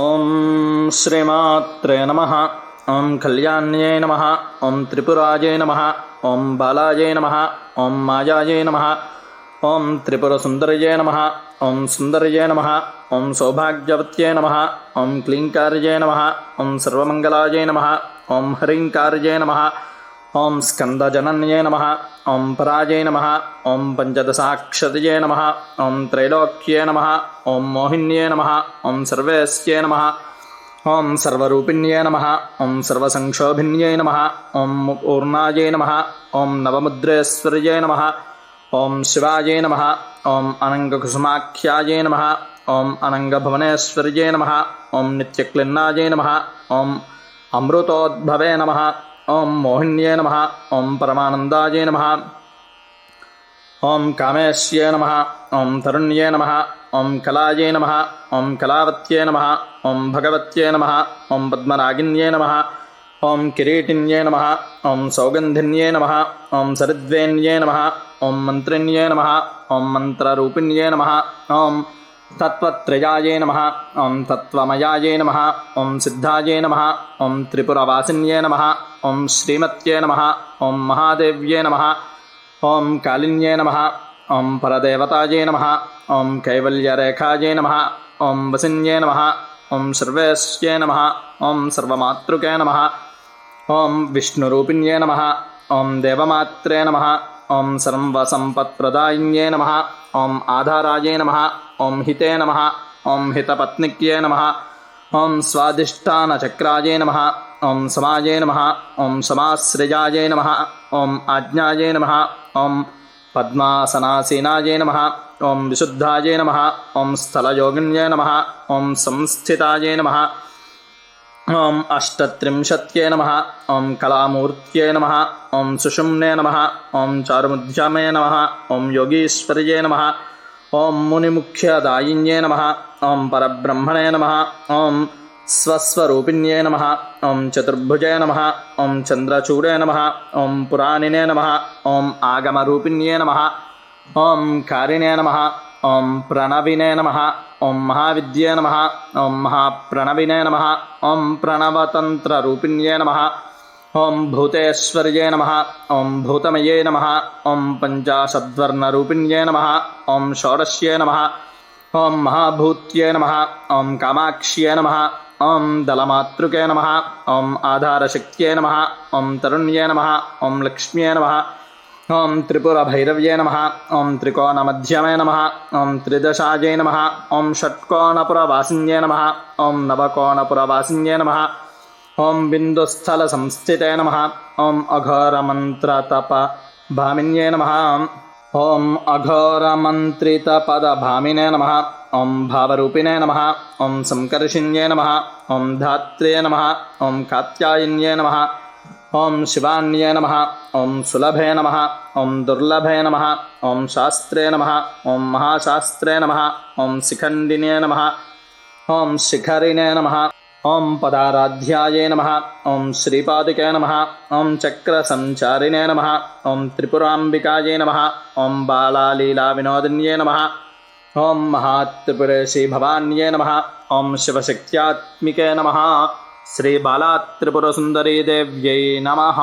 ॐ श्रीमात्रे नमः ॐ कल्याण्यै नमः ॐ त्रिपुरायै नमः ॐ बालायै नमः ॐ मायायै नमः ॐ त्रिपुरसुन्दर्यै नमः ॐ सुन्दर्यै नमः ॐ सौभाग्यवत्यै नमः ॐ क्लीङ्कार्यै नमः ॐ सर्वमङ्गलायै नमः ॐ ह्रीङ्कार्यै नमः ॐ स्कन्दजनन्यै नमः ॐ पराजय नमः ॐ पञ्चदशाक्षतये नमः ॐ त्रैलोक्ये नमः ॐ मोहिन्ये नमः ॐ सर्वेस्ये नमः ॐ सर्वरूपिण्ये नमः ॐ सर्वसंक्षोभिन्यै नमः ॐ पूर्णायै नमः ॐ नवमुद्रेश्वर्यै नमः ॐ शिवायै नमः ॐ अनङ्गकुसुमाख्यायै नमः ॐ अनङ्गभुवनेश्वर्यै नमः ॐ नित्यक्लिन्नायै नमः ॐ अमृतोद्भवे नमः ॐ मोहिन्ये नमः ॐ परमानन्दायै नमः ॐ कामेश्ये नमः ॐ तरुण्ये नमः ॐ कलायै नमः ॐ कलावत्यै नमः ॐ भगवत्यै नमः ॐ पद्मनागिन्ये नमः ॐ किरीटिन्ये नमः ॐ सौगन्धिन्ये नमः ॐ सरिद्वेन्ये नमः ॐ मन्त्रिण्ये नमः ॐ मन्त्ररूपिण्ये नमः ॐ तत्त्वत्रयायै नमः ॐ तत्त्वमयायै नमः ॐ सिद्धायै नमः ॐ त्रिपुरवासिन्ये नमः ॐ श्रीमत्ये नमः ॐ महादेव्ये नमः ॐ कालिन्ये नमः ॐ परदेवतायै नमः ॐ कैवल्यरेखायै नमः ॐ वसिन्ये नमः ॐ सर्वेश्ये नमः ॐ सर्वमातृके नमः ॐ विष्णुरूपिण्ये नमः ॐ देवमात्रे नमः ॐ सर्वसम्पत्प्रदायिन्ये नमः ॐ आधारायै नमः ॐ हिते नमः ॐ हितपत्निक्ये नमः ॐ स्वादिष्ठानचक्रायै नमः ॐ समाये नमः ॐ समाश्रयायै नमः ॐ आज्ञायै नमः ॐ पद्मासनासीनायै नमः ॐ विशुद्धायै नमः ॐ स्थलयोगिन्ये नमः ॐ संस्थितायै नमः ॐ अष्टत्रिंशत्यै नमः ॐ कलामूर्त्यै नमः ॐ सुषुम्ने नमः ॐ चारुमुद्यमे नमः ॐ योगीश्वर्ये नमः ॐ मुनिमुख्यदायिन्ये नमः ॐ परब्रह्मणे नमः ॐ स्वस्वरूपिण्ये नमः ॐ चतुर्भुजे नमः ॐ चन्द्रचूडे नमः ॐ पुराणिने नमः ॐ आगमरूपिण्ये नमः ॐ कारिणे नमः ॐ प्रणविने नमः ॐ महाविद्ये नमः ॐ महाप्रणविने नमः ॐ प्रणवतन्त्ररूपिण्ये नमः ॐ भूतेश्वर्ये नमः ॐ भूतमये नमः ॐ पञ्चाशद्वर्णरूपिण्ये नमः ॐ षोडश्ये नमः ॐ महाभूत्ये नमः ॐ कामाक्ष्ये नमः ॐ दलमातृके नमः ॐ आधारशक्त्यै नमः ॐ तरुण्ये नमः ॐ लक्ष्म्ये नमः ॐ त्रिपुरभैरव्ये नमः ॐ त्रिकोणमध्यमे नमः ॐ त्रिदशायै नमः ॐ षट्कोणपुरवासिन्ये नमः ॐ नवकोणपुरवासिन्ये नमः ॐ बिन्दुस्थलसंस्थिते नमः ॐ अघोरमन्त्रतपभामिन्ये नमः ॐ अघोरमन्त्रितपदभामिने नमः ॐ भावरूपिणे नमः ॐ सङ्कर्षिण्ये नमः ॐ धात्रे नमः ॐ कात्यायन्ये नमः ॐ शिवान्ये नमः ॐ सुलभे नमः ॐ दुर्लभे नमः ॐ शास्त्रे नमः ॐ महाशास्त्रे नमः ॐ शिखण्डिने नमः ॐ शिखरिणे नमः ॐ पदाराध्याये नमः ॐ श्रीपादिके नमः ॐ चक्रसञ्चारिणे नमः ॐ त्रिपुराम्बिकायै नमः ॐ बालालीलाविनोदिन्ये नमः ॐ महात्रिपुरेशी भवान्ये नमः ॐ शिवशक्त्यात्मिके नमः श्रीबालात्रिपुरसुन्दरीदेव्यै नमः